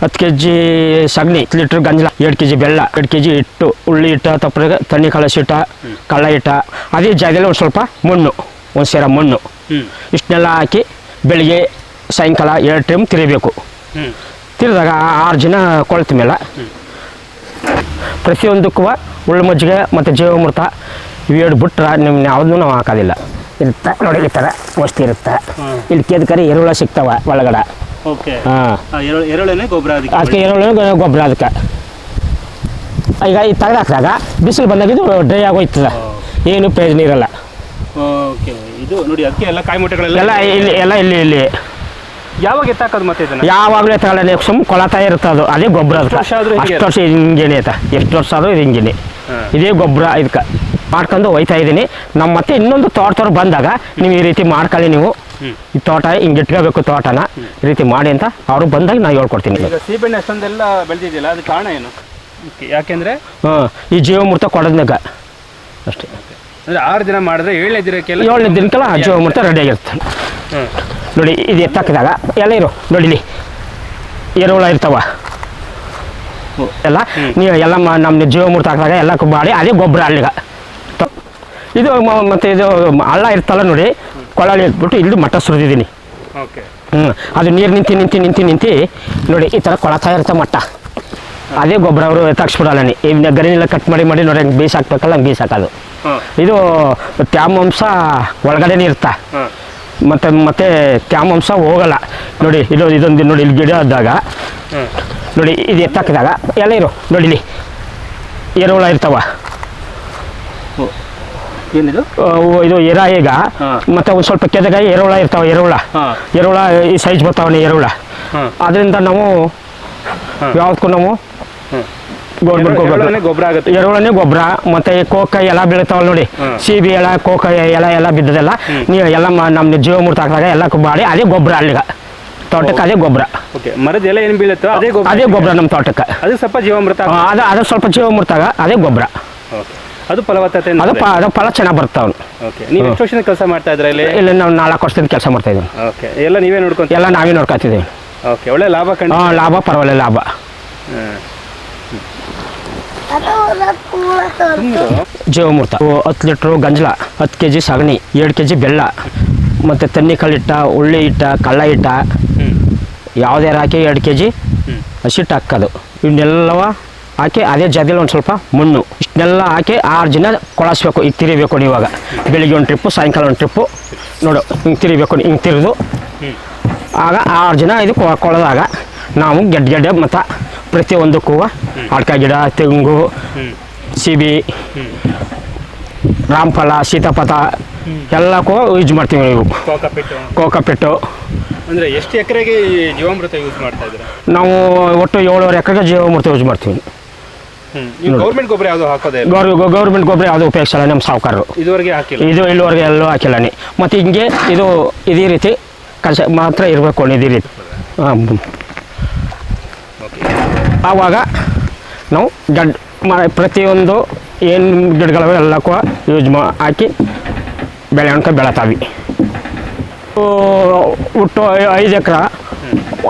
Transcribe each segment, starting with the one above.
ಹತ್ತು K G ಸಗಣಿ ಹತ್ತು ಲೀಟ್ರ್ ಗಂಜಲ ಎರಡು ಕೆ ಜಿ ಬೆಲ್ಲ ಎರಡು ಕೆ ಜಿ ಹಿಟ್ಟು ಉಳ್ಳಿ ಹಿಟ್ಟ ತಪ್ಪರೆ ತಣ್ಣಿ ಕಳಸಿ ಹಿಟ್ಟ ಕಳ್ಳ ಹಿಟ್ಟ. ಅದೇ ಜಾಗದಲ್ಲಿ ಒಂದು ಸ್ವಲ್ಪ ಮಣ್ಣು ಒಂದು ಸೇರ ಮಣ್ಣು. ಇಷ್ಟನ್ನೆಲ್ಲ ಹಾಕಿ ಬೆಳಿಗ್ಗೆ ಸಾಯಂಕಾಲ ಎರಡು ಟೈಮ್ ತಿರಿಬೇಕು. ತಿರಿದಾಗ ಆರು ಜನ ಕೊಳ್ತ ಮೇಲೆ ಪ್ರತಿಯೊಂದಕ್ಕೂ ಉಳ್ಳು ಮಜ್ಜಿಗೆ ಮತ್ತು ಜೀವಾಮೃತ ಇವೆರಡು ಬಿಟ್ರೆ ನಿಮ್ಮ ಯಾವುದೂ ನಾವು ಹಾಕೋದಿಲ್ಲ. ಇರುತ್ತೆ ನೋಡಿ ಈ ಥರ ವಸ್ತು ಇರುತ್ತೆ. ಇಲ್ಲಿ ಕೆದಕರಿ ಎರುಳ ಸಿಗ್ತಾವೆ ಒಳಗಡೆ. ಹಾಂ. ಎರಡು ಎರಡನೇ ಗೊಬ್ಬರ ಅದಕ್ಕೆ ಎರುಳು ಗೊಬ್ಬರ ಅದಕ್ಕೆ. ಈಗ ಈ ಹಾಕಿದಾಗ ಬಿಸಿಲು ಬಂದಾಗ ಇದು ಡ್ರೈ ಆಗೋಯ್ತದ. ಏನು ಪ್ರಯೋಜನ ಇರಲ್ಲ. ಓಕೆ. ಇದು ನೋಡಿ ಅದಕ್ಕೆ ಎಲ್ಲ ಕಾಯಿ ಮೊಟ್ಟೆಗಳೆಲ್ಲ ಎಲ್ಲ ಇಲ್ಲಿ ಎಲ್ಲ ಇಲ್ಲಿ ಇಲ್ಲಿ. ಯಾವಾಗ ಎತ್ತಾಕೋದು ಮತ್ತೆ ಇದನ್ನ? ಯಾವಾಗಲೂ ತಗೊಳ್ಳೋದು ಸುಮ್ಮ ಕೊಳತಾ ಇರುತ್ತೆ ಅದು. ಅದೇ ಗೊಬ್ಬರ ಅದು. ಅಷ್ಟು ವರ್ಷ ಹಿಂಗೇನೆ ಆಯ್ತಾ ಎಷ್ಟು ವರ್ಷ ಆದ್ರೂ ಇದು ಹಿಂಗೇನೆ. ಹಾಂ. ಇದೇ ಗೊಬ್ಬರ ಇದಕ್ಕೆ. ಮಾಡ್ಕೊಂಡು ಹೋಯ್ತಾ ಇದ್ದೀನಿ. ನಮ್ಮ ಮತ್ತೆ ಇನ್ನೊಂದು ತೋಟ ತೋರ್ ಬಂದಾಗ ನೀವು ಈ ರೀತಿ ಮಾಡ್ಕೊಳ್ಳಿ ನೀವು. ಈ ತೋಟ ಹಿಂಗೆ ಇಟ್ಕೋಬೇಕು ತೋಟನ ಈ ರೀತಿ ಮಾಡಿ ಅಂತ ಅವರು ಬಂದಾಗ ನಾನು ಹೇಳ್ಕೊಡ್ತೀನಿ. ಈಗ ಸೀಬೆಣ್ಣೆ ಅಷ್ಟೊಂದೆಲ್ಲ ಬೆಳೆದಿದೆಯಲ್ಲ ಅದು ಕಾರಣ ಏನು? ಯಾಕೆಂದರೆ? ಹಾಂ ಈ ಜೀವಮೂರ್ತ ಕೊಡೋದ್ನಾಗ ಅಷ್ಟೇ. ಅಂದ್ರೆ ಆರು ದಿನ ಮಾಡಿದ್ರೆ ಏಳನೇ ದಿನಕ್ಕೆಲ್ಲ ಏಳನೇ ದಿನಕ್ಕೆಲ್ಲ ಆ ಜೀವಮೂರ್ತ ರೆಡಿ ಆಗಿರುತ್ತೆ ಹ್ಮ್. ನೋಡಿ ಇದು ಎತ್ತಾಕಿದಾಗ ಎಲ್ಲ ಇರು ನೋಡಿ ಇಲ್ಲಿ. ಎರೆಹುಳ ಇರ್ತಾವ. ಎಲ್ಲ? ನೀವು ಎಲ್ಲ ಮ- ನಮ್ಮ ಜೀವಮೂರ್ತ ಹಾಕಿದಾಗ ಎಲ್ಲ ಮಾಡಿ ಅದೇ ಗೊಬ್ಬರ ಅಲ್ಲಿಗ ತ- ಇದು ಮತ್ತು ಮತ್ತೆ ಇದು ಹಳ್ಳ ಇರ್ತಲ್ಲ ನೋಡಿ ಕೊಳಲಿ ಇಟ್ಬಿಟ್ಟು ಇಲ್ಲಿ ಮಠ ಸುರಿದಿದ್ದೀನಿ. ಓಕೆ. ಹ್ಞೂ ಅದು ನೀರು ನಿಂತು ನಿಂತು ನಿಂತು ನಿಂತು ನೋಡಿ ಈ ಥರ ಕೊಳತಾ ಇರುತ್ತೆ ಮಟ್ಟ ಅದೇ ಗೊಬ್ಬರ ಅವರು ಎತ್ತಾಕ್ಸ್ಬಿಡಲ್ಲ ಇವ್ನ ಗರಿನೆಲ್ಲ ಕಟ್ ಮಾಡಿ ಮಾಡಿ ನೋಡಿ ಹಂಗೆ ಬೀಸಾಕ್ಬೇಕಲ್ಲ ಹಂಗೆ ಬೀಸಾಕೋದು ಇದು ತ್ಯಾಮಾಂಶ ಒಳಗಡೆನೇ ಇರ್ತಾ ಮತ್ತು ಮತ್ತೆ ತ್ಯಾಮಾಂಶ ಹೋಗಲ್ಲ. ನೋಡಿ ಇದು ಇದೊಂದು ನೋಡಿ ಇಲ್ಲಿ ಗಿಡ ಆದಾಗ ನೋಡಿ ಇದು ಎತ್ತಾಕಿದಾಗ ಎಲ್ಲ ಇರು. ನೋಡಿಲಿ ಇಲ್ಲಿ. ಎರೆಹುಳ ಇರ್ತಾವ. ಏನಿದು? ಇದು ಎರ ಈಗ. ಮತ್ತೆ ಒಂದು ಸ್ವಲ್ಪ ಕೆದಗ ಎರೆಹುಳ ಇರ್ತಾವ ಎರೆಹುಳ ಎರುಳ ಈ ಸೈಜ್ ಬರ್ತಾವನೆ ಎರುಳ. ಅದರಿಂದ ನಾವು. ಯಾವ್ದಕ್ಕೂ ನಾವು ಗೌರ್ಮೆಂಟ್ ಎರಡನೇ ಗೊಬ್ಬರ ಆಗುತ್ತೆ. ಎರೆಹುಳನೇ ಗೊಬ್ಬರ ಮತ್ತೆ ಕೋಕ ಎಲ್ಲ ಬೀಳ್ತಾವಲ್ಲ ನೋಡಿ. ಸೀಬಿ ಸಿಬಿ ಎಲ ಕೋಕ ಎಲ ಎಲ್ಲ ಬಿದ್ದದೆಲ್ಲ ನೀವು ಎಲ್ಲ ನಮ್ಮ ಜೀವಮೂರ್ತ ಹಾಕಿದಾಗ ಎಲ್ಲ ಮಾಡಿ ಅದೇ ಗೊಬ್ಬರ ಅಲ್ಲಿಗ. ತೋಟಕ್ಕೆ ಅದೇ ಗೊಬ್ಬರ. ಮರದ ಎಲೆ ಏನು ಬೀಳುತ್ತೋ ಅದೇ ಗೊಬ್ಬರ ಅದೇ ಗೊಬ್ಬರ ನಮ್ಮ ತೋಟಕ್ಕೆ. ಅದು ಸ್ವಲ್ಪ ಜೀವಾಮೃತ ಅದು ಅದು ಸ್ವಲ್ಪ ಜೀವಮೂರ್ತಾಗ ಅದೇ ಗೊಬ್ಬರ. ಓಕೆ. ಅದು ಫಲವತ್ತತೆ ಅದು ಪ ಅದು ಫಲ ಚೆನ್ನಾಗಿ ಬರ್ತಾವ ಓಕೆ ನೀವು ಎಷ್ಟು ವರ್ಷದ ಕೆಲಸ ಮಾಡ್ತಾ ಇದ್ರ ಇಲ್ಲಿ? ಇಲ್ಲ ನಾವು ನಾಲ್ಕು ವರ್ಷದಿಂದ ಕೆಲಸ ಮಾಡ್ತಾ ಇದ್ದೀವಿ. ಓಕೆ ಎಲ್ಲ ನೀವೇ ನೋಡ್ಕೊಂತ ಎಲ್ಲ ನಾವೇ ನೋಡ್ಕೊತಿದ್ದೀವಿ ಓಕೆ ಒಳ್ಳೆ ಲಾಭ ಕಂಡು ಹಾಂ ಲಾಭ ಪರವಾಗಿಲ್ಲ ಲಾಭ. ಜೀವಮೂರ್ತ. ಹತ್ತು ಲೀಟ್ರು ಗಂಜಲ ಹತ್ತು ಕೆ ಜಿ ಸಗಣಿ ಎರಡು ಕೆ ಜಿ ಬೆಲ್ಲ ಮತ್ತು ತಣ್ಣಿ ಕಲ್ಲಿಟ್ಟ ಉಳ್ಳಿ ಹಿಟ್ಟ ಕಳ್ಳ ಹಿಟ್ಟ. ಯಾವುದೇ ಹಾಕಿ ಎರಡು ಕೆ ಜಿ. ಹಸಿಟ್ಟು ಹಾಕೋದು ಇವನ್ನೆಲ್ಲವ ಹಾಕಿ ಅದೇ ಜಾಗದಲ್ಲಿ ಒಂದು ಸ್ವಲ್ಪ ಮಣ್ಣು. ಇಷ್ಟನ್ನೆಲ್ಲ ಹಾಕಿ ಆರು ಜನ ಕೊಳಸ್ಬೇಕು. ಈಗ ತಿರಿಬೇಕು ಇವಾಗ. ಬೆಳಿಗ್ಗೆ ಒಂದು ಟ್ರಿಪ್ಪು ಸಾಯಂಕಾಲ ಒಂದು ಟ್ರಿಪ್ಪು ನೋಡು ಹಿಂಗೆ ತಿರಿಬೇಕು ಹಿಂಗೆ ತಿರಿದು. ಆಗ ಆರು ಜನ ಇದು ಕೊಳದಾಗ ನಾವು ಗೆಡ್ಡೆ ಗೆಡ್ಡೆ ಮತ್ತು ಪ್ರತಿಯೊಂದಕ್ಕೂ ಅಡ್ಕ ಗಿಡ ತೆಂಗು. ಸಿಬಿ ರಾಮಫಲ ಸೀತಾಫಲ ಎಲ್ಲಕ್ಕೂ ಯೂಸ್ ಮಾಡ್ತೀವಿ ನೀವು ಕೋಕಾಪಿಟ್ಟು. ಅಂದರೆ ಎಷ್ಟು ಎಕರೆಗೆ ಜೀವಾಮೃತ ಯೂಸ್ ಮಾಡ್ತಾ ಇದ್ದೀರಾ? ನಾವು ಒಟ್ಟು ಏಳುವರೆ ಎಕರೆಗೆ ಜೀವಾಮೃತ ಯೂಸ್ ಮಾಡ್ತೀವಿ. ಗೌರ್ಮೆಂಟ್ ಗೊಬ್ಬರ ಯಾವುದು ಹಾಕೋದೇ ಗೌರ್ಮೆಂಟ್ ಗೊಬ್ಬರ ಯಾವುದು ಉಪಯೋಗಿಸಲ್ಲ ನಮ್ಮ ಸಾವುಕಾರರು. ಇದುವರೆಗೆ ಹಾಕಿಲ್ಲ. ಇದು ಇಲ್ಲಿವರೆಗೆ ಎಲ್ಲೂ ಹಾಕಿಲ್ಲ ನೀ. ಮತ್ತು ಹಿಂಗೆ ಇದು ಇದೇ ರೀತಿ ಕಸ ಮಾತ್ರ ಇರಬೇಕು ಇದೇ ರೀತಿ. ಹಾಂ ಆವಾಗ ನಾವು ಗಡ್ ಮ ಪ್ರತಿಯೊಂದು ಏನು ಗಿಡಗಳವೆ ಎಲ್ಲಕ್ಕೂ ಯೂಸ್ ಮಾ ಹಾಕಿ ಬೆಳೆ ಅನ್ಕ ಬೆಳತಾವಿ. ಒಟ್ಟು ಐದು ಎಕರೆ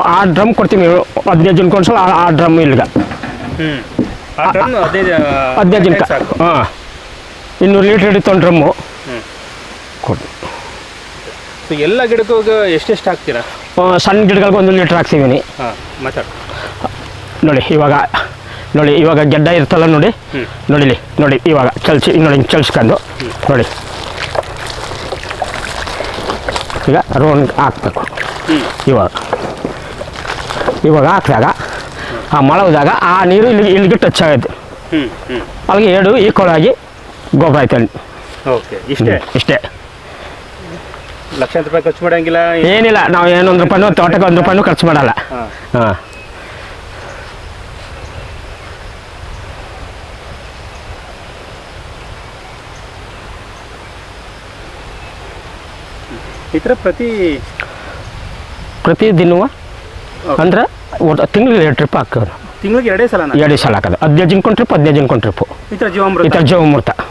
ಆ ಡ್ರಮ್ ಕೊಡ್ತೀವಿ ಹದಿನೈದು ಜನಕ್ಕೆ ಒಂದ್ಸಲ ಆ- ಡ್ರಮ್ ಇಲ್ಲಿಗೆ. ಹದಿನೈದು ಸಾಕು. ಹಾಂ. ಇನ್ನೂರು ಲೀಟ್ರ್ ಹಿಡಿತು ಡ್ರಮ್ಮು. ಕೊಡಿ. ಸೊ ಎಲ್ಲ ಗಿಡಕ್ಕೂ ಎಷ್ಟೆಷ್ಟು ಹಾಕ್ತೀರಾ? ಸಣ್ಣ ಗಿಡಗಳಿಗೆ ಒಂದು ಲೀಟ್ರ್ ಹಾಕ್ತೀವಿ ನೋಡಿ ಇವಾಗ ನೋಡಿ ಇವಾಗ ಗೆಡ್ಡ ಇರ್ತಲ್ಲ ನೋಡಿ. ನೋಡಿಲಿ ನೋಡಿ ಇವಾಗ ಚಲ್ಸಿ ನೋಡಿ ಚಲ್ಸ್ಕೊಂಡು. ನೋಡಿ. ಈಗ ರೋನ್ ಹಾಕ್ಬೇಕು. ಇವಾಗ. ಇವಾಗ ಹಾಕಿದಾಗ ಆ ಹೋದಾಗ ಆ ನೀರು ಇಲ್ಲಿ ಇಲ್ಲಿಗೆ ಟಚ್ ಆಗುತ್ತೆ. ಅಲ್ಲಿಗೆ ಎರಡು ಈಕ್ವಲ್ ಆಗಿ ಗೊಬ್ಬರ ಆಯ್ತು ಓಕೆ ಇಷ್ಟೇ? ಇಷ್ಟೇ. ಲಕ್ಷಾಂತರ ರೂಪಾಯಿ ಖರ್ಚು ಮಾಡಂಗಿಲ್ಲ? ಏನಿಲ್ಲ ನಾವು ಏನು ಒಂದು ರೂಪಾಯಿನೂ ತೋಟಕ್ಕೆ ಒಂದು ರೂಪಾಯಿನೂ ಖರ್ಚು ಮಾಡಲ್ಲ. ಹಾಂ. ಈ ಥರ ಪ್ರತಿ ಪ್ರತಿ ದಿನವ ಅಂದ್ರೆ ಒಟ್ಟು ತಿಂಗಳಿಗೆ ಎರಡು ಟ್ರಿಪ್ ಹಾಕೋದು ತಿಂಗಳಿಗೆ ಎರಡೇ ಸಲ ಎರಡೇ ಸಲ ಹಾಕೋದು. ಹದಿನೈದು ಜನಕ್ಕೆ ಟ್ರಿಪ್ ಹದಿನೈದು ಜನಕ್ಕೆ ಟ್ರಿಪ್ಪು ಈ ಥರ ಈ ಜೀವಾಮೃತ. ಥರ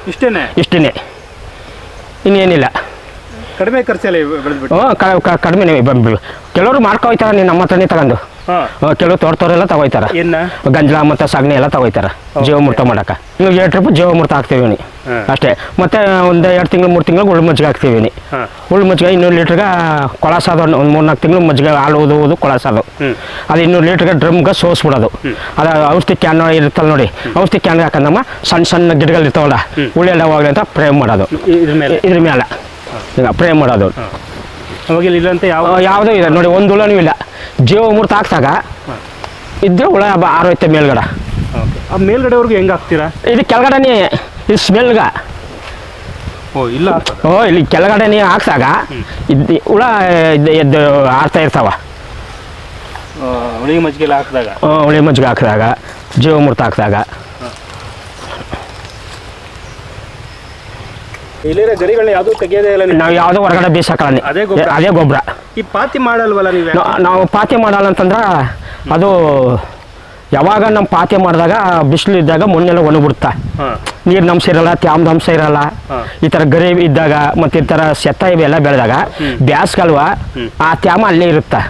ಇಷ್ಟೇನೆ. ಇಷ್ಟೇ ಇನ್ನೇನಿಲ್ಲ. ಕಡಿಮೆ ಖರ್ಚಲ್ಲಿ ಬೆಳೆದ್ಬಿಟ್ಟು? ಹ್ಞೂ ಕ- ಕ- ಕಡಿಮೆನೇ ಬಂದ್ಬಿಡು. ಕೆಲವರು ಮಾಡ್ಕೊಯ್ತಾರೆ ನೀನು ನಮ್ಮ ಹತ್ರನೇ ತಗೊಂಡು. ಕೆಲವು ತೋಟದವರೆಲ್ಲ ತಗೋಯ್ತಾರ. ಗಂಜಲ ಮತ್ತು ಸಗಣಿ ಎಲ್ಲ ತಗೋಯ್ತಾರ. ಜೀವಮೂರ್ತ ಮಾಡಕ. ನೀವು ಎರಡು ಟ್ರಿಪ್ ಜೀವಮೂರ್ತ ಹಾಕ್ತೀವಿ ಅಷ್ಟೇ. ಮತ್ತೆ ಒಂದು ಎರಡು ತಿಂಗಳು ಮೂರು ತಿಂಗಳು ಉಳ್ಳು ಮಜ್ಜಿಗೆ ಹಾಕ್ತೀವಿ ಉಳ್ಳು ಮಜ್ಜಿಗೆ ಇನ್ನೂರು ಲೀಟ್ರಿಗೆ ಕೊಳಸಾದ ಒಂದು ಮೂರು ನಾಲ್ಕು ತಿಂಗಳು ಮಜ್ಜಿಗೆ ಹಾಲು ಓದುವುದು ಕೊಳಸಾದು ಅದು ಇನ್ನೂರು ಲೀಟ್ರಿಗೆ ಡ್ರಮ್ಗೆ ಸೋಸ್ಬಿಡೋದು. ಅದು ಔಷಧಿ ಕ್ಯಾನ್ ಇರುತ್ತಲ್ಲ ನೋಡಿ. ಔಷಧಿ ಕ್ಯಾನ್ ಹಾಕಂದಮ್ಮ ಸಣ್ಣ ಸಣ್ಣ ಗಿಡಗಳು ಇರ್ತಾವಲ್ಲ ಉಳ್ಳೆಲ್ಲ ಹೋಗ್ಲಿ ಅಂತ ಪ್ರೇಮ್ ಮಾಡೋದು. ಇದ್ರ ಮೇಲೆ? ಇದ್ರ ಮೇಲೆ. ಈಗ ಪ್ರೇ ಮಾಡೋದು. ಅವಾಗ ಯಾವುದೂ? ಇದೆ ನೋಡಿ ಒಂದು ಹುಳನೂ ಇಲ್ಲ. ಜೀವಮೂರ್ತ ಹಾಕ್ಸಾಗ ಇದ್ರೆ ಹುಳ ಬ- ಆರೋಯ್ತೆ ಮೇಲ್ಗಡೆ. ಓಕೆ. ಆ ಮೇಲ್ಗಡೆವರೆಗೂ ಹೆಂಗೆ ಹಾಕ್ತೀರಾ? ಇದು ಕೆಳಗಡೆನೇ ಇದು ಸ್ಮೆಲ್ಗ. ಓ ಇಲ್ಲ ಓ ಇಲ್ಲಿ ಕೆಳಗಡೆ ನೀವು ಹಾಕ್ಸಾಗ ಇದ್ದು ಹುಳ ಇದ್ದು ಎದ್ದು ಆಡ್ತಾ ಇರ್ತಾವ. ಹುಳಿ ಮಜ್ಜಿಗೆ ಎಲ್ಲ ಹಾಕಿದಾಗ ಹುಳಿ ಮಜ್ಜಿಗೆ ಹಾಕಿದಾಗ ಜೀವಮೂರ್ತ ಹಾಕಿದಾಗ. ಇಲ್ಲಿರೋ ಗರಿಗಳನ್ನ ಯಾವುದೂ ತೆಗಿಯೋದೇ ಇಲ್ಲ ನೀವು? ನಾವು ಯಾವುದೋ ಹೊರಗಡೆ ಬೀಸಾಕಲ್ಲ ಅದೇ ಗೊಬ್ರ? ಅದೇ ಗೊಬ್ಬರ. ಈ ಪಾತಿ ಮಾಡಲ್ವಲ್ಲ ನೀವು? ನಾವು ಪಾತಿ ಮಾಡಲ್ಲ ಅಂತಂದ್ರೆ ಅದು ಯಾವಾಗ ನಮ್ಮ ಪಾತಿ ಮಾಡಿದಾಗ ಬಿಸಿಲು ಇದ್ದಾಗ ಮಣ್ಣೆಲ್ಲ ಒಣಗ್ಬಿಡ್ತಾ. ಹಾಂ. ನೀರಿನ ಅಂಶ ಇರಲ್ಲ ತ್ಯಾಮದ ಅಂಶ ಇರಲ್ಲ. ಹಾ. ಈ ತರ ಗರಿ ಇದ್ದಾಗ ಮತ್ತೆ ಈ ಥರ ಸೆತ್ತ ಇವೆಲ್ಲ ಬೆಳೆದಾಗ ಬ್ಯಾಸ್ಗಲ್ವ ಆ ತ್ಯಾಮ ಅಲ್ಲೇ ಇರುತ್ತೆ.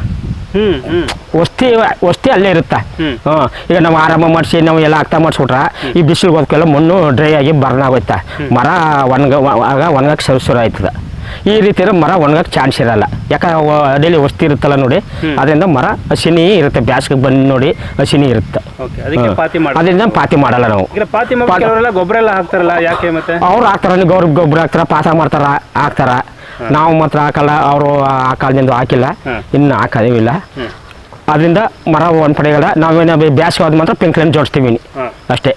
ವಸ್ತಿ ವಸ್ತಿ ಅಲ್ಲೇ ಇರುತ್ತೆ. ಹ್ಞೂ ಈಗ ನಾವು ಆರಾಮ ಮಾಡಿಸಿ ನಾವು ಎಲ್ಲ ಆಗ್ತಾ ಮಾಡಿಸ್ಬಿಟ್ರೆ ಈ ಬಿಸಿಲು ಹೋದ್ಕೆಲ್ಲ ಮಣ್ಣು ಡ್ರೈ ಆಗಿ ಬರ್ನ್ ಆಗೋಯ್ತಾ ಮರ ಒಣಗ ಆಗ ಒಣಗಕ್ಕೆ ಶುರು ಶುರು ಆಯ್ತದ. ಈ ರೀತಿ ಮರ ಒಣಗಕ್ಕೆ ಚಾನ್ಸ್ ಇರಲ್ಲ. ಯಾಕಂದ್ರೆ ಅಡಿಲಿ ವಸ್ತಿ ಇರುತ್ತಲ್ಲ ನೋಡಿ ಅದರಿಂದ ಮರ ಹಸಿನಿ ಇರುತ್ತೆ. ಬ್ಯಾಸ್ಗೆ ಬಂದು ನೋಡಿ ಹಸಿನಿ ಇರುತ್ತೆ. ಅದರಿಂದ ಪಾತಿ ಮಾಡಲ್ಲ ನಾವು. ಗೊಬ್ಬರ ಎಲ್ಲ ಹಾಕ್ತಾರಲ್ಲ ಯಾಕೆ ಮತ್ತೆ? ಅವ್ರು ಹಾಕ್ತಾರ ಗೌರವ ಗೊಬ್ಬರ ಹಾಕ್ತಾರ ಪಾತ ಮಾಡ್ತಾರ ಹಾಕ್ತಾರ. ನಾವು ಮಾತ್ರ ಹಾಕಲ್ಲ ಅವರು ಆ ಕಾಲದಿಂದ ಹಾಕಿಲ್ಲ. ಇನ್ನು ಹಾಕಿಲ್ಲ. ಅದರಿಂದ ಮರ ಒಂದು ಪಡೆಗಳ ನಾವೇನು ಬ್ಯಾಸ್ಗೆ ಆದ ಮಾತ್ರ ಪಿಂಕ್ಲೈನ್ ಜೋಡಿಸ್ತೀವಿ ಅಷ್ಟೇ.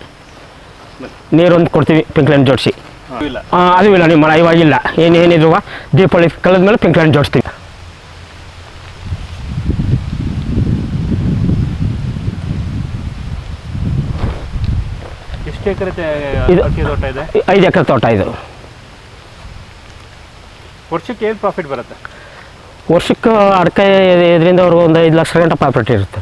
ನೀರೊಂದು ಕೊಡ್ತೀವಿ ಪಿಂಕ್ಲೈನ್ ಜೋಡಿಸಿ. ಅದು ಇಲ್ಲ ನಿಮ್ಮ ಮರ ಇವಾಗಿಲ್ಲ ಏನೇನಿದ್ರು ದೀಪಾವಳಿ ಕಳೆದ ಮೇಲೆ ಪಿಂಕ್ಲೈನ್ ಜೋಡಿಸ್ತೀವಿ. ಇದೆ? ಐದು ಎಕರೆ ತೋಟ ಇದು. ವರ್ಷಕ್ಕೆ ಏನು ಪ್ರಾಫಿಟ್ ಬರುತ್ತೆ? ವರ್ಷಕ್ಕೆ ಅಡಕೆ ಇದರಿಂದ ಅವರು ಒಂದು ಐದು ಲಕ್ಷ ಗಂಟೆ ಪ್ರಾಫಿಟ್ ಇರುತ್ತೆ.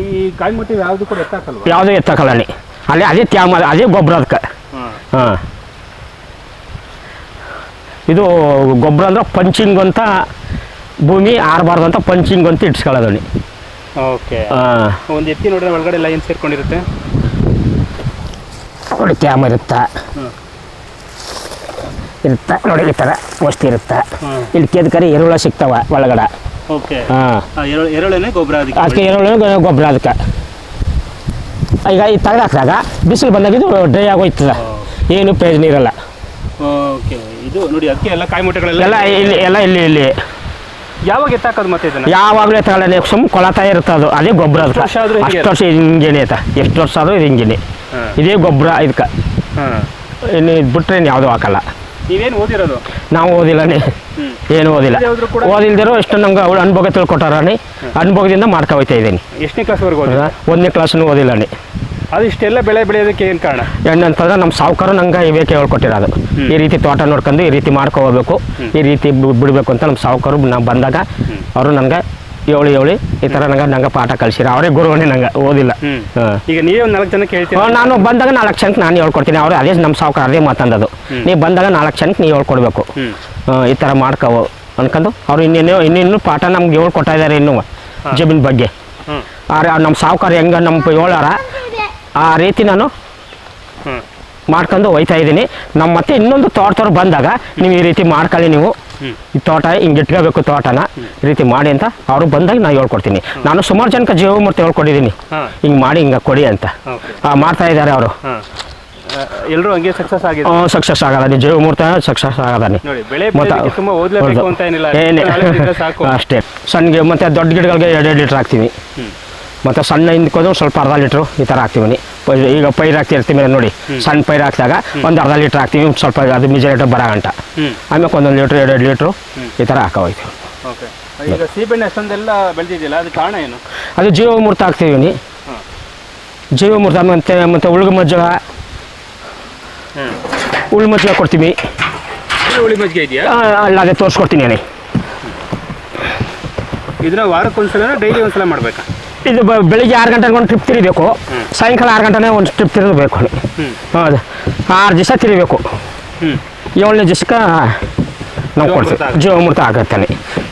ಈ ಕಾಯಿ ಮಟ್ಟಿ ಯಾವುದು ಕೂಡ ಎತ್ತಾಕಲ್ವಾ ಯಾವುದೂ ಅಲ್ಲಿ. ಅಲ್ಲಿ ಅದೇ ತ್ಯಾಮ ಅದೇ ಗೊಬ್ಬರ ಅದಕ್ಕೆ. ಹಾಂ. ಹಾಂ. ಇದು ಗೊಬ್ಬರ ಅಂದ್ರೆ ಪಂಚಿಂಗ್ ಅಂತ ಭೂಮಿ ಆರಬಾರ್ದು ಅಂತ ಪಂಚಿಂಗ್ ಅಂತ ಇಟ್ಸ್ಕೊಳ್ಳೋದು ಓಕೆ. ಹಾಂ. ಒಂದು ಎತ್ತಿ ನೋಡಿದ್ರೆ ಒಳಗಡೆ ಎಲ್ಲ ಏನು ಸೇರ್ಕೊಂಡಿರುತ್ತೆ. ನೋಡಿ ಕ್ಯಾಮ್ ಇರುತ್ತೆ. ಇರುತ್ತೆ? ನೋಡಿ ಈ ಥರ ವಸ್ತು ಇರುತ್ತೆ. ಇಲ್ಲಿ ಕೇದಕರಿ ಎರುಳ ಸಿಗ್ತಾವ ಒಳಗಡೆ. ಓಕೆ. ಹಾಂ. ಗೊಬ್ಬರ ಅದಕ್ಕೆ ಅದಕ್ಕೆ ಎರುಳು ಗೊಬ್ಬರ ಅದಕ್ಕೆ. ಈಗ ಈ ತಗ್ದು ಹಾಕಿದಾಗ ಬಿಸಿಲು ಬಂದಾಗ ಇದು ಡ್ರೈ ಆಗೋಯ್ತದ. ಏನು ಪ್ರಯೋಜನ ಇರಲ್ಲ. ಓಕೆ. ಇದು ನೋಡಿ ಅದಕ್ಕೆ ಎಲ್ಲ ಕಾಯಿ ಮೊಟ್ಟೆಗಳೆಲ್ಲ ಎಲ್ಲ ಇಲ್ಲಿ ಎಲ್ಲ ಇಲ್ಲಿ ಇಲ್ಲಿ. ಯಾವಾಗ ಎತ್ತಾಕೋದು ಮತ್ತೆ ಇದನ್ನ? ಯಾವಾಗಲೂ ತಗೊಳ್ಳಿ ಸುಮ್ಮ ಕೊಳತಾ ಇರುತ್ತೆ ಅದು. ಅದೇ ಗೊಬ್ಬರ ಅಷ್ಟು ವರ್ಷ ಇದು ಹಿಂಗೇನೆ ಆಯ್ತಾ ಎಷ್ಟು ವರ್ಷ ಆದರೂ ಇದು ಹಿಂಗೇನೆ. ಇದೇ ಗೊಬ್ಬರ ಇದಕ್ಕೆ. ಹಾಂ. ಇನ್ನು ಇದು ಬಿಟ್ರೆ ಇನ್ನು ಯಾವುದೂ ಹಾಕಲ್ಲ. ನೀವೇನು ಓದಿರೋದು? ನಾವು ಓದಿಲ್ಲನೇ. ಏನು ಓದಿಲ್ಲ. ಕೂಡ- ಓದಿಲ್ದಿರೋ ಇಷ್ಟು ನಮ್ಗೆ ಅವಳು ಅನುಭವ ತಿಳ್ಕೊಟ್ಟಾರನಿ ಅನುಭವದಿಂದ ಮಾಡ್ಕೊ ಇದ್ದೀನಿ. ಎಷ್ಟನೇ ಕ್ಲಾಸ್ವರೆಗೂ ಒಂದನೇ ಕ್ಲಾಸ್ನು ಓದಿಲ್ಲನಿ ಅದು ಇಷ್ಟೆಲ್ಲ ಬೆಳೆ ಬೆಳೆಯೋದಕ್ಕೆ ಏನು ಕಾರಣ? ಏನಂತಂದ್ರೆ ನಮ್ಮ ಸಾವುಕಾರ ನಂಗೆ ಇವೇಕೆ ಹೇಳ್ಕೊಟ್ಟಿರೋದು ಈ ರೀತಿ ತೋಟ ನೋಡ್ಕೊಂಡು ಈ ರೀತಿ ಮಾಡ್ಕೊ ಹೋಗ್ಬೇಕು ಈ ರೀತಿ ಬಿಡಬೇಕು ಅಂತ ನಮ್ಮ ಸಾವುಕಾರು ನಾವು ಬಂದಾಗ ಅವರು ನನಗೆ ಏಳು ಏಳು ಈ ಥರ ನಂಗೆ ನಂಗೆ ಪಾಠ ಕಲಿಸಿರ ಅವರೇ ಗುರುವನೇ ನಂಗೆ ಓದಿಲ್ಲ. ಈಗ ನೀವೇ ಒಂದು ನಾಲ್ಕು ಜನ ಹೇಳ್ತೀರಾ? ನಾನು ಬಂದಾಗ ನಾಲ್ಕು ಜನಕ್ಕೆ ನಾನು ಹೇಳ್ಕೊಡ್ತೀನಿ. ಅವ್ರು ಅದೇ ನಮ್ಮ ಸಾವುಕಾರ ಅದೇ ಮಾತಂದದು ನೀವು ಬಂದಾಗ ನಾಲ್ಕು ಜನಕ್ಕೆ ನೀವು ಹೇಳ್ಕೊಡ್ಬೇಕು. ಈ ಥರ ಮಾಡ್ಕೋ ಅನ್ಕೊಂಡು ಅವ್ರು ಇನ್ನೇನು ಇನ್ನೇನು ಪಾಠ ನಮ್ಗೆ ಹೇಳ್ಕೊಡ್ತಾ ಇದ್ದಾರೆ ಇನ್ನೂ ಜಮೀನ್ ಬಗ್ಗೆ. ಆರೆ ನಮ್ಮ ಸಾವುಕಾರ ಹೆಂಗೆ ನಮ್ಮ ಹೇಳಾರ ಆ ರೀತಿ ನಾನು ಮಾಡ್ಕೊಂಡು ಹೋಯ್ತಾ ಇದ್ದೀನಿ. ನಮ್ಮ ಮತ್ತೆ ಇನ್ನೊಂದು ತೋಟದವ್ರು ಬಂದಾಗ ನೀವು ಈ ರೀತಿ ಮಾಡ್ಕೊಳ್ಳಿ ನೀವು. ಈ ತೋಟ ಹಿಂಗೆ ಇಟ್ಕೋಬೇಕು ತೋಟನ ಈ ರೀತಿ ಮಾಡಿ ಅಂತ ಅವರು ಬಂದಾಗ ನಾನು ಹೇಳ್ಕೊಡ್ತೀನಿ. ನಾನು ಸುಮಾರು ಜನಕ್ಕೆ ಜೀವಮೂರ್ತಿ ಹೇಳ್ಕೊಟ್ಟಿದ್ದೀನಿ ಹಿಂಗೆ ಮಾಡಿ ಹಿಂಗೆ ಕೊಡಿ ಅಂತ. ಮಾಡ್ತಾ ಇದ್ದಾರೆ ಅವರು. ಎಲ್ಲರೂ ಹಂಗೆ ಸಕ್ಸಸ್ ಆಗಿದೆ ಸಕ್ಸಸ್ ಆಗದಾನೆ ಜೀವಮೂರ್ತ ಸಕ್ಸಸ್ ಆಗದಾನೆ ಏನಿಲ್ಲ. ಅಷ್ಟೇ. ಸಣ್ಣಗೆ ಮತ್ತೆ ದೊಡ್ಡ ಗಿಡಗಳಿಗೆ ಎರಡು ಲೀಟ್ರ್ ಹಾಕ್ತೀನಿ. ಮತ್ತು ಸಣ್ಣ ಹಿಂದ್ಕೋದು ಸ್ವಲ್ಪ ಅರ್ಧ ಲೀಟ್ರು ಈ ಥರ ಹಾಕ್ತೀವಿ ಈಗ ಪೈರು ಹಾಕ್ತಿರ್ತೀವಿ ನೋಡಿ. ಸಣ್ಣ ಪೈರು ಹಾಕಿದಾಗ ಒಂದು ಅರ್ಧ ಲೀಟ್ರ್ ಹಾಕ್ತೀವಿ ಸ್ವಲ್ಪ ಅದು ಮಿಜರೇಟರ್ ಬರ ಗಂಟ. ಆಮೇಲೆ ಒಂದೊಂದು ಲೀಟ್ರ್ ಎರಡು ಲೀಟ್ರು ಈ ಥರ ಹಾಕೋಯ್ತೀವಿ ಓಕೆ. ಈಗ ಸೀಬೆಣ್ಣೆ ಅಷ್ಟೊಂದೆಲ್ಲ ಬೆಳೆದಿದೆಯಲ್ಲ ಅದು ಕಾರಣ ಏನು? ಅದು ಜೀವಮೂರ್ತ ಹಾಕ್ತೀವಿ ಜೀವಮೂರ್ತ ಮತ್ತು ಮತ್ತು ಉಳ್ಗ ಮಜ್ಜ ಉಳು ಮಜ್ಜ ಮಜ್ಜಗ ಕೊಡ್ತೀವಿ. ಮಜ್ಜಿಗೆ ಇದೆಯಾ? ಅಲ್ಲ ಅದೇ ತೋರಿಸ್ಕೊಡ್ತೀನಿ ನಾನು. ಇದನ್ನ ವಾರಕ್ಕೊಂದ್ಸಲ ಡೈಲಿ ಒಂದ್ಸಲ ಮಾಡ್ಬೇಕಾ? ಇದು ಬೆಳಿಗ್ಗೆ ಆರು ಗಂಟೆಗೆ ಒಂದು ಟ್ರಿಪ್ ತಿರಿಬೇಕು. ಸಾಯಂಕಾಲ ಆರು ಗಂಟೆನೇ ಒಂದು ಟ್ರಿಪ್ ತಿರುಗಬೇಕು ಹ್ಮ್. ಹೌದು. ಆರು ದಿವಸ ತಿರಿಬೇಕು. ಏಳನೇ ದಿವ್ಸಕ್ಕೆ ನಾವು ಕೊಡ್ತೀವಿ. ಜೀವಾಮೃತ ಆಗತ್ತಾನೆ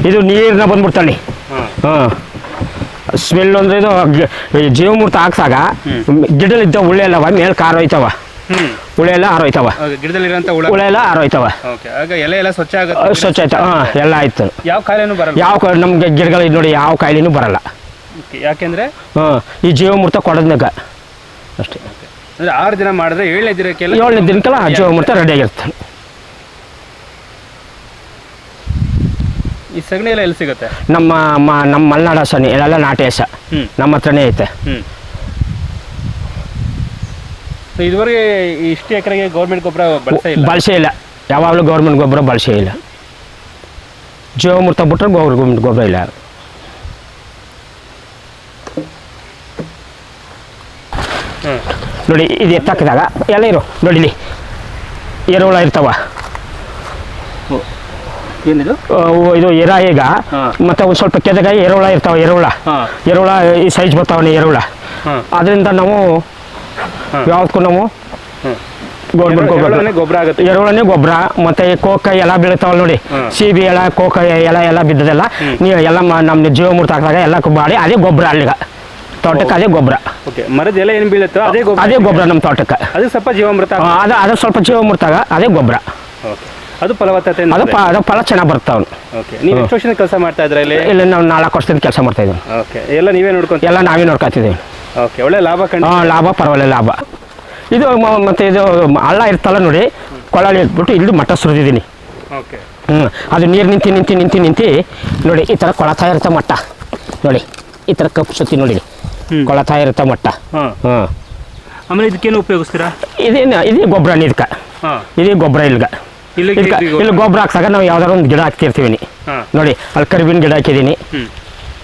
ಇದು ನೀರನ್ನ ಬಂದ್ಬಿಡ್ತಾನೆ ಹಾಂ. ಸ್ಮೆಲ್ ಅಂದ್ರೆ ಇದು ಜೀವಮೂರ್ತ ಹಾಕ್ಸಾಗ ಗಿಡಲಿದ್ದ ಉಳ್ಳೆ ಎಲ್ಲವ ಮೇಲ್ ಕಾರೋಯ್ತವ ಹ್ಮ್. ಉಳೆ ಎಲ್ಲ ಆರೋಯ್ತವ ಗಿಡದಲ್ಲಿರೋಂಥ ಹುಳ. ಎಲ್ಲ ಆರೋಯ್ತವ ಸ್ವಚ್ಛ ಎಲ್ಲ ಆಯ್ತು. ಯಾವ ಕಾಯಿಲೆ ಬರಲ್ಲ. ಯಾವ ನಮ್ಗೆ ಗಿಡಗಳು ನೋಡಿ ಯಾವ ಕಾಯಿಲೆನೂ ಬರಲ್ಲ. ಯಾಕೆಂದ್ರೆ ಹಾಂ ಈ ಜೀವಮೂರ್ತ ಕೊಡೋದ್ನಾಗ. ಅಷ್ಟೇ. ಅಂದ್ರೆ ಆರು ದಿನ ಮಾಡಿದ್ರೆ ಏಳನೇ ದಿನಕ್ಕೆಲ್ಲ ಏಳನೇ ದಿನಕ್ಕೆಲ್ಲ ಜೀವಮೂರ್ತ ರೆಡಿ ಆಗಿರ್ತ ಈ ಸಗಣಿ ಎಲ್ಲ ಎಲ್ಲಿ ಸಿಗುತ್ತೆ? ನಮ್ಮ ಮ ನಮ್ಮ ಮಲೆನಾಡ ಸನಿ ಎಲ್ಲ ನಾಟೇಶ ಹ್ಮ್. ನಮ್ಮ ಹತ್ರನೇ ಐತೆ. ಹ್ಮ್. So, ಇದುವರೆಗೆ ಇಷ್ಟು ಎಕರೆಗೆ ಗೌರ್ಮೆಂಟ್ ಗೊಬ್ಬರ ಬಳಸೇ ಇಲ್ಲ? ಬಳಸೇ ಇಲ್ಲ. ಯಾವಾಗಲೂ ಗೌರ್ಮೆಂಟ್ ಗೊಬ್ಬರ ಬಳಸೇ ಇಲ್ಲ. ಜೀವಮೂರ್ತ ಬಿಟ್ರೆ ಗೌರ್ಮೆಂಟ್ ಗೊಬ್ಬರ ಇಲ್ಲ ಹ್ಮ್ ನೋಡಿ ಇದು ಎತ್ತಾಕಿದಾಗ ಎಲ್ಲ ಇರು. ನೋಡಿ ಇಲ್ಲಿ. ಎರೆಹುಳ ಇರ್ತಾವ. ಏನಿದು? ಇದು ಎರ ಈಗ. ಮತ್ತೆ ಒಂದು ಸ್ವಲ್ಪ ಕೆದಗ ಎರೆಹುಳ ಇರ್ತಾವ ಎರೆಹುಳ. ಎರೋಳ ಎರೆಹುಳ ಈ ಸೈಜ್ ಬರ್ತಾವನೆ ಎರೆಹುಳ. ಹಾಂ. ಅದರಿಂದ ನಾವು. ಯಾವ್ದಕ್ಕೂ ನಾವು ಗೌರ್ಮೆಂಟ್ ಗೊಬ್ಬರ ಗೊಬ್ಬರ ಆಗುತ್ತೆ. ಎರೆಹುಳನೇ ಗೊಬ್ಬರ ಮತ್ತೆ ಈ ಕೋಕ ಎಲ್ಲ ಬೀಳ್ತಾವಲ್ಲ ನೋಡಿ. ಸಿಬಿ ಎಲ್ಲ ಕೋಕ ಎಲ್ಲ ಎಲ್ಲ ಬಿದ್ದದೆಲ್ಲ. ನೀವು ಎಲ್ಲ ನಮ್ಮ ಜೀವಮೂರ್ತ ಹಾಕಿದಾಗ ಎಲ್ಲ ಮಾಡಿ ಅದೇ ಗೊಬ್ಬರ ಅಲ್ಲಿಗ. ತೋಟಕ್ಕೆ ಅದೇ ಗೊಬ್ಬರ. ಓಕೆ ಮರದ ಎಲೆ ಏನು ಬೀಳುತ್ತೋ ಅದೇ ಗೊಬ್ಬರ. ಅದೇ ಗೊಬ್ಬರ ನಮ್ಮ ತೋಟಕ್ಕೆ. ಅದು ಸ್ವಲ್ಪ ಜೀವಾಮೃತ ಅದು ಅದು ಸ್ವಲ್ಪ ಜೀವಮೂರ್ತಾಗ ಅದೇ ಗೊಬ್ಬರ. ಅದು ಫಲವತ್ತತೆ ಅದು ಪ ಅದು ಫಲ ಚೆನ್ನಾಗಿ ಬರ್ತಾವೆ ಓಕೆ ನೀವು ಎಷ್ಟು ವರ್ಷದ ಕೆಲಸ ಮಾಡ್ತಾ ಇದ್ರ ಇಲ್ಲಿ? ಇಲ್ಲಿ ನಾವು ನಾಲ್ಕು ವರ್ಷದಿಂದ ಕೆಲಸ ಮಾಡ್ತಾ ಇದ್ದೀವಿ. ಓಕೆ ಎಲ್ಲ ನೀವೇ ನೋಡ್ಕೊಂತ ಎಲ್ಲ ನಾವೇ ನೋಡ್ಕೊತಿದ್ದೀವಿ. ಓಕೆ ಒಳ್ಳೆ ಲಾಭ ಕಂಡು ಹಾಂ ಲಾಭ ಪರವಾಗಿಲ್ಲ ಲಾಭ. ಇದು ಮ- ಮತ್ತೆ ಇದು ಹಳ್ಳ ಇರ್ತಲ್ಲ ನೋಡಿ ಕೊಳಲಿ ಇಟ್ಬಿಟ್ಟು ಇಲ್ಲಿ ಮಟ್ಟ ಸುರಿದಿದ್ದೀನಿ. ಓಕೆ. ಹ್ಞೂ ಅದು ನೀರು ನಿಂತು ನಿಂತು ನಿಂತು ನಿಂತು ನೋಡಿ ಈ ಥರ ಕೊಳತಾ ಇರುತ್ತೆ ಮಟ್ಟ ನೋಡಿ ಈ ಥರ ಕಪ್ಪು ಸುತ್ತಿ ನೋಡಿ. ಕೊಳತಾ ಇರುತ್ತೆ ಮಟ್ಟ. ಹಾಂ. ಆಮೇಲೆ ಇದಕ್ಕೇನು ಉಪಯೋಗಿಸ್ತೀರಾ? ಇದೇನು ಇದೇ ಗೊಬ್ಬರ ಇದಕ್ಕೆ ಇದೇ ಗೊಬ್ಬರ ಇಲ್ಗ. ಇಲ್ಲಿ ಇದಕ್ಕೆ ಇಲ್ಲಿ ಗೊಬ್ಬರ. ಹಾಕ್ಸಾಗ ನಾವು ಯಾವ್ದಾರ ಒಂದು ಗಿಡ ಹಾಕ್ತಿರ್ತೀವಿ ನೋಡಿ ಅಲ್ಲಿ ಕರಿಬೇವಿನ ಗಿಡ ಹಾಕಿದ್ದೀನಿ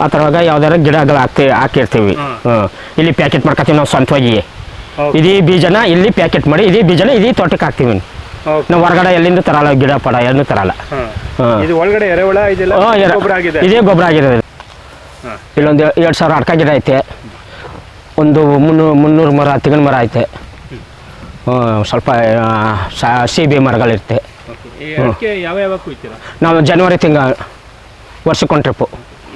ಆ ಥರವಾಗ ಯಾವ್ದಾರ ಗಿಡಗಳು ಹಾಕ್ತಿ ಹಾಕಿರ್ತೀವಿ. ಇಲ್ಲಿ ಪ್ಯಾಕೆಟ್ ಮಾಡ್ಕೊತೀವಿ ನಾವು ಸ್ವಂತವಾಗಿ. ಇದೀ ಬೀಜನ ಇಲ್ಲಿ ಪ್ಯಾಕೆಟ್ ಮಾಡಿ ಇದೇ ಬೀಜನ ಇದೇ ತೋಟಕ್ಕೆ ಹಾಕ್ತೀವಿ. ನಾವು ಹೊರಗಡೆ ಎಲ್ಲಿಂದ ತರಲ್ಲ ಗಿಡ ಪಡ ಎಲ್ಲೂ ತರಲ್ಲ. ಇದು ಒಳಗಡೆ ಎರೆಹುಳ ಇದೆಲ್ಲ ಹ್ಞೂ, ಗೊಬ್ಬರ ಆಗಿದೆ. ಆಗಿರೋದು ಇಲ್ಲೊಂದು ಎರಡು ಸಾವಿರ ಅಡ್ಕ ಗಿಡ ಐತೆ. ಒಂದು ಮುನ್ನೂರು ಮುನ್ನೂರು ಮರ ತೆಗಿನ ಮರ ಐತೆ. ಸ್ವಲ್ಪ ಸೀಬೆ ಮರಗಳಿರುತ್ತೆ ನಾವು ಜನವರಿ ತಿಂಗಳ ವರ್ಷಕ್ಕೊಂದು ಟ್ರಿಪ್ಪು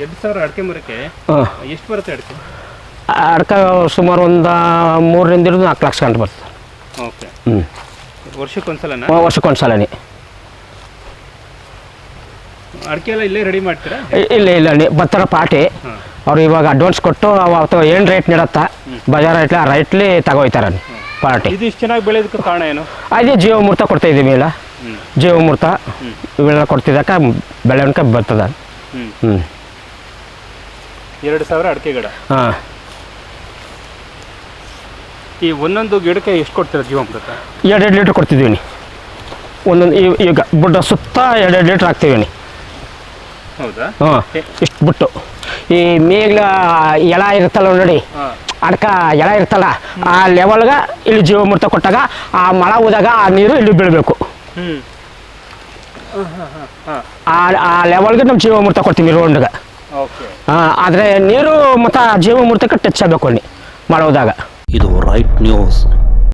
ಎರಡು ಸಾವಿರ ಅಡಿಕೆ ಮರಕ್ಕೆ ಎಷ್ಟು ಬರುತ್ತೆ ಅಡಿಕೆ? ಅಡ್ಕೆ ಸುಮಾರು ಒಂದು ಮೂರರಿಂದ ಹಿಡಿದು ನಾಲ್ಕು ಲಕ್ಷ ಗಂಟೆ ಬರ್ತದೆ ಓಕೆ ಹ್ಞೂ ವರ್ಷಕ್ಕೆ ವರ್ಷಕ್ಕೊಂದು ಸಲನೇ ಅಡಿಕೆ ಎಲ್ಲ ಇಲ್ಲೇ ರೆಡಿ ಮಾಡ್ತೀರಾ? ಇಲ್ಲ ಇಲ್ಲ ಬತ್ತರ ಪಾಟಿ. ಅವ್ರು ಇವಾಗ ಅಡ್ವಾನ್ಸ್ ಕೊಟ್ಟು ಅವತ್ತು ಏನು ರೇಟ್ ನೀಡತ್ತಾ? ಬಜಾರ್ ರೇಟ್ಲಿ ಆ ರೈಟ್ಲಿ ತಗೋಯ್ತಾರ ಪಾರ್ಟಿ. ಇದು ಇಷ್ಟು ಚೆನ್ನಾಗಿ ಬೆಳೆಯೋದಕ್ಕೆ ಕಾರಣ ಏನು? ಅದೇ ಜೀವಮೂರ್ತ ಕೊಡ್ತಾ ಇದ್ದೀವಿ ಇಲ್ಲ. ಜೀವಮೂರ್ತ ಇವೆಲ್ಲ ಕೊಡ್ತಿದ್ದಕ್ಕ ಬೆಳವಣಿಗೆ ಬರ್ತದ. ಹ್ಞೂ ಎರಡು ಸಾವಿರ ಅಡಿಕೆ ಗಿಡ. ಹಾಂ. ಈ ಒಂದೊಂದು ಗಿಡಕ್ಕೆ ಎಷ್ಟು ಕೊಡ್ತೀರಾ ಜೀವಾಮೃತ ಎರಡೆರಡು ಲೀಟ್ರ್ ಕೊಡ್ತಿದ್ದೀವಿ ಒಂದೊಂದು ಈಗ ಬುಡ್ಡ ಸುತ್ತ ಎರಡೆರಡು ಲೀಟ್ರ್ ಹಾಕ್ತೀವಿ ಹೌದಾ? ಹಾಂ. ಇಷ್ಟು ಬಿಟ್ಟು. ಈ ಮೇಗ್ಲ ಎಳ ಇರುತ್ತಲ್ಲ ನೋಡಿ? ಹಾಂ. ಅಡ್ಕ ಎಳ ಇರ್ತಲ್ಲ ಆ ಲೆವೆಲ್ಗೆ ಇಲ್ಲಿ ಜೀವಮೂರ್ತ ಕೊಟ್ಟಾಗ ಆ ಮಳ ಹೋದಾಗ ಆ ನೀರು ಇಲ್ಲಿ ಬೀಳಬೇಕು. ಹ್ಞೂ ಹಾಂ ಹಾಂ ಆ ಆ ಲೆವೆಲ್ಗೆ ನಮ್ಮ ಜೀವಮೂರ್ತ ಕೊಡ್ತೀವಿ ರೌಂಡ್ಗೆ ಓಕೆ. ಆದರೆ ನೀರು ಮತ್ತು ಜೀವಮೂರ್ತಕ್ಕೆ ಟಚ್ ಆಗಬೇಕು ಅಲ್ಲಿ ಮಳೆ ಹೋದಾಗ. ಇದು ರೈಟ್ ನ್ಯೂಸ್